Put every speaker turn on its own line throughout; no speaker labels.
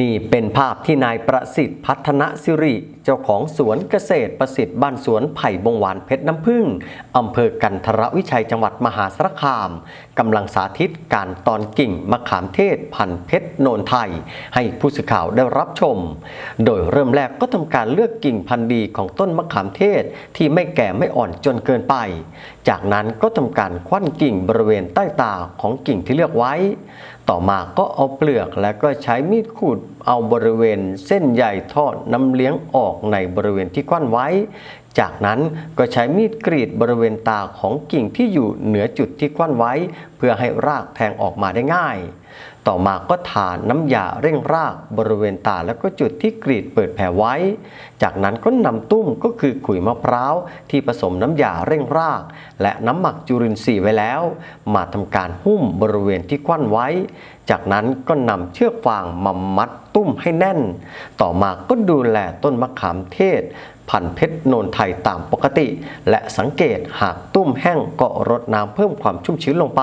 นี่เป็นภาพที่นายประสิทธิ์พัฒนสิริ เจ้าของสวนเกษตรประสิทธิ์บ้านสวนไผ่บงหวานเพชรน้ำผึ้งอำเภอกันทรวิชัยจังหวัดมหาสารคามกำลังสาธิตการตอนกิ่งมะขามเทศพันธุ์เพชรโนนไทย ให้ผู้สื่อข่าวได้รับชม โดยเริ่มแรกก็ทำการเลือกกิ่งพันธุ์ดีของต้นมะขามเทศที่ไม่แก่ไม่อ่อนจนเกินไป จากนั้นก็ทำการคว้านกิ่งบริเวณใต้ตาของกิ่งที่เลือกไว้ต่อมาก็เอาเปลือกและก็ใช้มีดขูดเอาบริเวณเส้นใหญ่ทอดน้ำเลี้ยงออกในบริเวณที่กว้านไว้ จากนั้นก็ใช้มีดกรีดบริเวณตาของกิ่งที่อยู่เหนือจุดที่กว้านไว้ เพื่อให้รากแทงออกมาได้ง่าย ต่อมาก็ทาน้ำยาเร่งรากบริเวณตาแล้วก็จุดที่กรีดเปิดแผลไว้ จากนั้นก็นำตุ้มก็คือขุยมะพร้าวที่ผสมน้ำยาเร่งราก และน้ำหมักจุลินทรีย์ไว้แล้ว มาทำการหุ้มบริเวณที่กว้านไว้ จากนั้นก็นำเชือกฟางมามัดตุ้มให้แน่น ต่อมาก็ดูแลต้นมะขามเทศพันธุ์เพชรโนนไทยตามปกติ และสังเกตหากตุ้มแห้งก็รดน้ำเพิ่มความชุ่มชื้นลงไป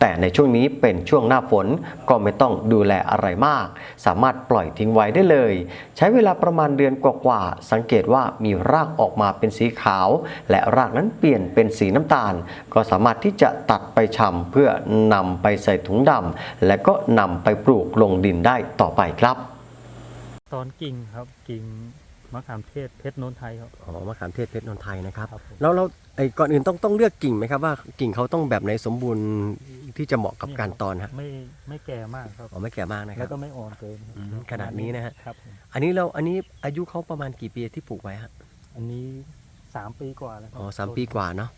แต่ในช่วงนี้เป็นช่วงหน้าฝนก็ไม่ต้องดูแลอะไรมาก สามารถปล่อยทิ้งไว้ได้เลย ใช้เวลาประมาณเดือนกว่าๆสังเกตว่ามีรากออกมาเป็นสีขาว และรากนั้นเปลี่ยนเป็นสีน้ำตาล ก็สามารถที่จะตัดไปชำเพื่อนำไปใส่ถุงดำและก็นำไปปลูกลงดินได้ต่อไปครับ
ตอนกิ่งครับกิ่ง มะขามเทศเพชรโนนไทยครับ
อ๋อมะขามเทศเพชรนนทไทยนะครับ
ครับผม
แล้วเราไอ้ก่อนอื่นต้องต้องเลือกกิ่งไหมครับว่ากิ่งเขาต้องแบบไหนสมบูรณ์ที่จะเหมาะกับการตอนฮะ
ไม่ไม่แก่มากครับ
อ๋อไม่แก่มากนะค
แล้
รั
ว
บ
ก็ไม่อ่อนเกินครับ
อืมขนาดนี้นะฮะ
ครับผม
อันนี้เราอันนี้อายุเขาประมาณกี่ปีที่ปลูกไว้ฮะ
อันนี้สามปีกว่าแล้วครั
อ๋อสามปีกว่าเนาะ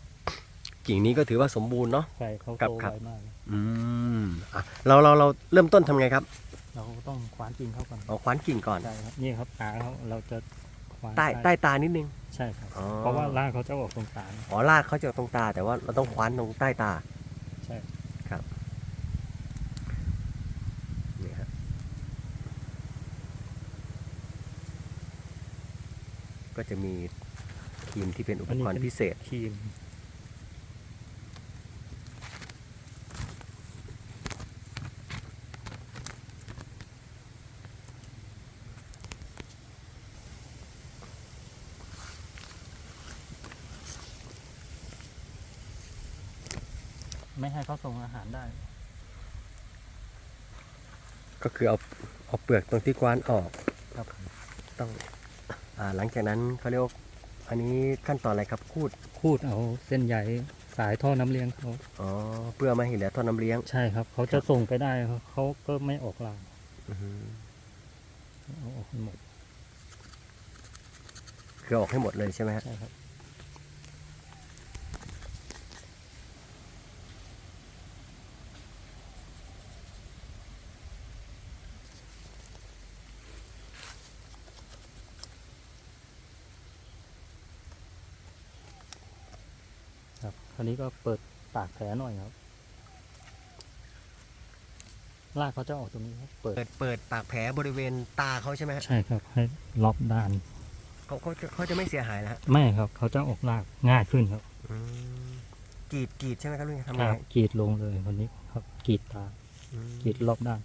กิ่งนี้ก็ถือว่าสมบูรณ์เนาะ
ใช่เขา
ครับ
โต
ครับ
ไวมาก
อืมอะเราเราเราเริ่มต้นทำไงครับ
เราต้องคว้านกิ่งเข้าก่อน
เอาคว้านกิ่งก่อน
ใช่ครับนี่ครับตาเขาเราจะคว้าน
ใต้ใต้ตานิดนึง
ใช่ครับ
อ๋อ
เพราะว่ารากเขาจะออกตรงตา
อ๋อรากเขาจะตรงตา แต่ว่าเราต้องคว้านตรงใต้ตา
ใช่
ครับนี่ฮะก็จะมีครีมที่เป็นอุปกรณ์พิเศษ
ครีม ไม่ให้เขาส่งอาหารได้
ก็คือเอาเอาเปลือกตรงที่กว้านออก
ครับ
ต้องอ่าหลังจากนั้นเขาเรียกว่าอันนี้ขั้นตอนอะไรครับคูด
คูดเอาเส้นใยสายท่อน้ำเลี้ยงเขา
อ๋อเพื่อไม่ให้เหลือท่อน้ำเลี้ยง
ใช่ครับ เขาจะส่งไปได้ครับเขาก็ไม่ออกลาง
อือฮึ
เอาออกหมด
คือออกให้หมดเลยใช่ไหมฮะ
ใช่ครับ ครับคราวนี้ก็เปิดปากแผลหน่อยครับรากเขาจะออกตรงนี้ครับเปิด
เปิดเปิดปากแผลบริเวณตาเขาใช่ไหมฮะ
ใช่ครับ ให้รอบด้าน
เขาเขาจะเขาจะไม่เสียหายนะฮะ
ไม่ครับ เขาจะออกรากง่ายขึ้นครับ
อืมกรีดกรีดใช่ไหมครับลุงทำ
ค
ไง
รับกรีดลงเลยวันนี้ครับกรีดตา
อืม
กรีดรอบด้าน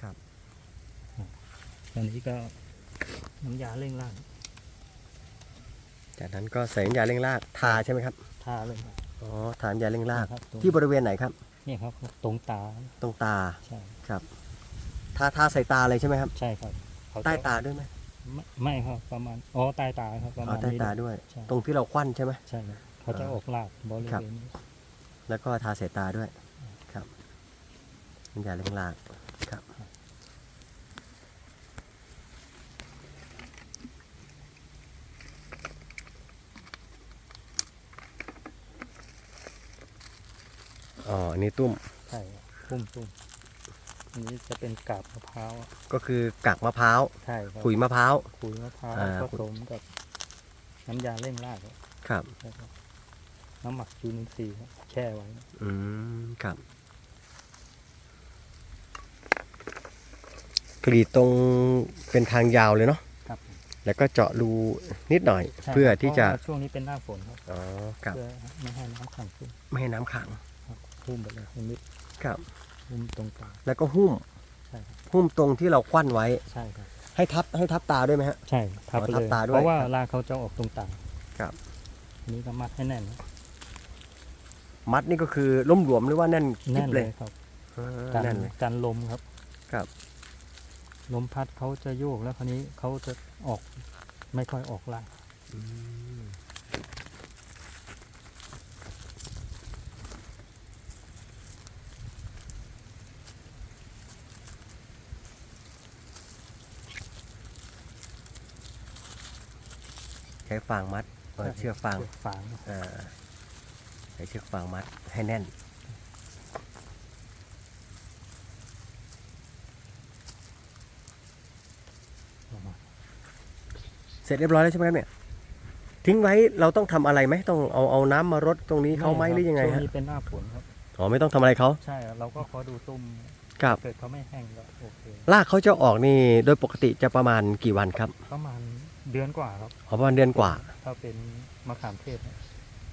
ครับ
อันนี้ก็น้ำยาเร่งร่าง
จากนั้นก็ใส่น้ำยาเร่งรากทาใช่ไหมครับ
ทาเลยครับ
อ๋อทาน้ำยาเร่งราก
ครับตรง
ที่บริเวณไหนครับ
นี่ครับตรงตา
ตรงตา
ใช่
ครับทาทาใส่ตาเลยใช่ไหมครับ
ใช่ครับเขจะ
ใต้ตาด้วยไหม
ไม่ไม่ครับประมาณอ๋อใต้ตาครับประ
อ๋
มา
อ
ณ
ใต้
นี้
ตาด้วย
ใช่
ตรงที่เราควันใช่ไหม
ใช่ครับเขาจะออกรากบริ
ครับ
เวณนี้
แล้วก็ทาใส่ตาด้วย ครับน้ำยาเร่งรากครับ อ๋ออั นนี้ตุ้ม
ใช่ครับตุ้มตุ้มอันนี้จะเป็นกาบมะพร้าว
ก็คือกากมะพร้าว
ใช่ครับ
ขุยมะพร้าว
ขุยมะพร้าว
อ่า
ผสมกับน้ำยาเร่งรากครับ
ครับ
ใช่ครับน้ำหมักจุลินทรีย์ครับแช่ไว้
อืมครับกรีดตรงเป็นทางยาวเลยเนาะ
ครับ
แล้วก็เจาะรูนิดหน่อย
ใช่
เพื่อ
ครับ
ที่จะ
เพราว่าช่วงนี้เป็นหน้าฝนครับ
อ๋อครับ
เพื่อไม่ให้น้ำขังขึ้น
ไม่ให้น้ำขัง
ครับ หุ้มไปเลยให้มิด
ครับ
หุ้มตรงกลาง
แล้วก็หุ้ม
ใช่ครับ
หุ้มตรงที่เราควันไว้
ใช่ครับ
ให้ทับให้ทับตาด้วยไหมฮะ
ใช่ทับไป
อ๋อทั
เล
บ
ย
ตาด้วย
เพราะว่า
ครับ
รากเขาจะออกตรงต่าง
ครับ
อันนี้ก็มัดให้แน่น
มัดนี่ก็คือล้มหลวมหรือว่าแน่น
แน่น
กิ๊บ
เล
เลยย
ครับ
อ่า
กัน
แน่นเลย
กันลมครับ
ครับ
ลมพัดเขาจะโยกแล้วคราวนี้เขาจะออกไม่ค่อยออกราก
ช้ฟางมัดเปิดเชือกฟาง
เชือกฟาง
อ่าใช้เชือกฟางมัดให้แน่น
ประมาณ
เสร็จเรียบร้อยแล้วใช่ไหมครับเนี่ย ทิ้งไว้เราต้องทำอะไรไหมต้องเอาเอาน้ำมารดตรงนี้เขาไหมหรือยังไง
ช่วง
ฮะ
นี้เป็นหน้าฝนครับ
อ๋อไม่ต้องทำอะไรเขา
ใช่เราก็ขอดูตุ้ม
ครับ
เกิดเขาไม่แห้งก็โอเค
รากเขาจะออกนี่โดยปกติจะประมาณกี่วันครับ
ประมาณ เดือนกว่าครับ
อ๋อประมาณเดือนกว่า
ถ้าเป็นมะขามเทศเนี่ย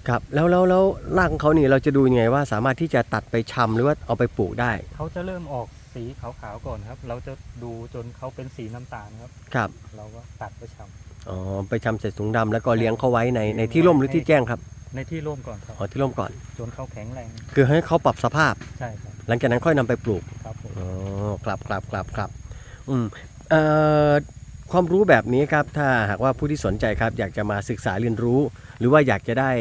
ครับแล้วแล้วแล้วรากของเขานี่เราจะดูยังไงว่าสามารถที่จะตัดไปชำหรือว่าเอาไปปลูกได้
เขาจะเริ่มออกสีขาวๆก่อนครับ เราจะดูจนเขาเป็นสีน้ำตาลครับ
ครับ
เราก็ตัดไปช
อ๋อไปชำใส่ถุงดำแล้วก็เลี้ยงเขาไว้ในในที่ร่มหรือที่แจ้งครับำ
ในที่ร่มก่อนครับ
อ๋อที่ร่มก่อน
จนเขาแข็งแรง
คือให้เขาปรับสภาพ
ใช่ครับ
หลังจากนั้นค่อยนำไปปลูก
ครับผม
อ๋อ ครับครับครับครับอืมเอ่อ ความรู้แบบนี้ครับถ้าหากว่าผู้ที่สนใจครับ อยากจะมาศึกษาเรียนรู้ หรือว่าอยากจะได้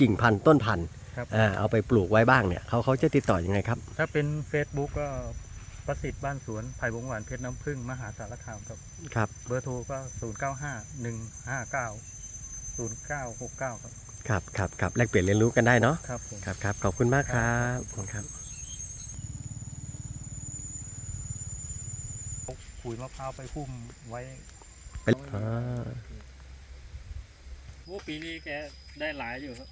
กิ่งพันธุ์ต้นพันธุ์
ครับ
อ่าเอาไปปลูกไว้บ้างเนี่ยเขาเขาจะติดต่อยังไงครับ
ถ้าเป็น Facebook ก็ประสิทธิ์บ้านสวนไผ่วงหวานเพชรน้ำผึ้งมหาสารคามครับ
ครับ
เบอร์โทรก็ 0 9 5 1 5 9 0 9 6 9 ครับ
ครับครับครับแลกเปลี่ยนเรียนรู้กันได้เนาะ
ครับผม
ครับครับขอบคุณมากครับขอบคุณครับ
ขุยมะพร้าวไปคุ้มไว้
ไปอ่า
โอ้ปีนี้แกได้หลายอยู่ครับ